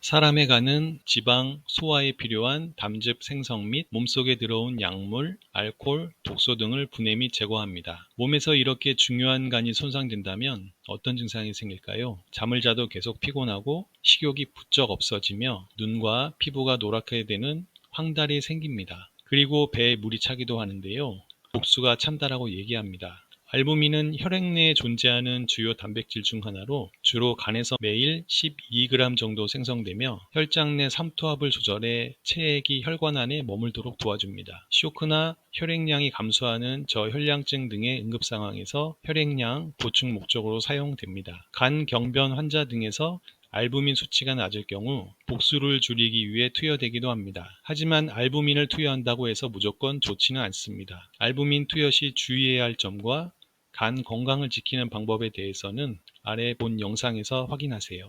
사람의 간은 지방, 소화에 필요한 담즙 생성 및 몸속에 들어온 약물, 알코올, 독소 등을 분해 및 제거합니다. 몸에서 이렇게 중요한 간이 손상된다면 어떤 증상이 생길까요? 잠을 자도 계속 피곤하고 식욕이 부쩍 없어지며 눈과 피부가 노랗게 되는 황달이 생깁니다. 그리고 배에 물이 차기도 하는데요. 복수가 참다라고 얘기합니다. 알부민은 혈액 내에 존재하는 주요 단백질 중 하나로 주로 간에서 매일 12g 정도 생성되며 혈장 내 삼투압을 조절해 체액이 혈관 안에 머물도록 도와줍니다. 쇼크나 혈액량이 감소하는 저혈량증 등의 응급 상황에서 혈액량 보충 목적으로 사용됩니다. 간 경변 환자 등에서 알부민 수치가 낮을 경우 복수를 줄이기 위해 투여되기도 합니다. 하지만 알부민을 투여한다고 해서 무조건 좋지는 않습니다. 알부민 투여 시 주의해야 할 점과 간 건강을 지키는 방법에 대해서는 아래 본 영상에서 확인하세요.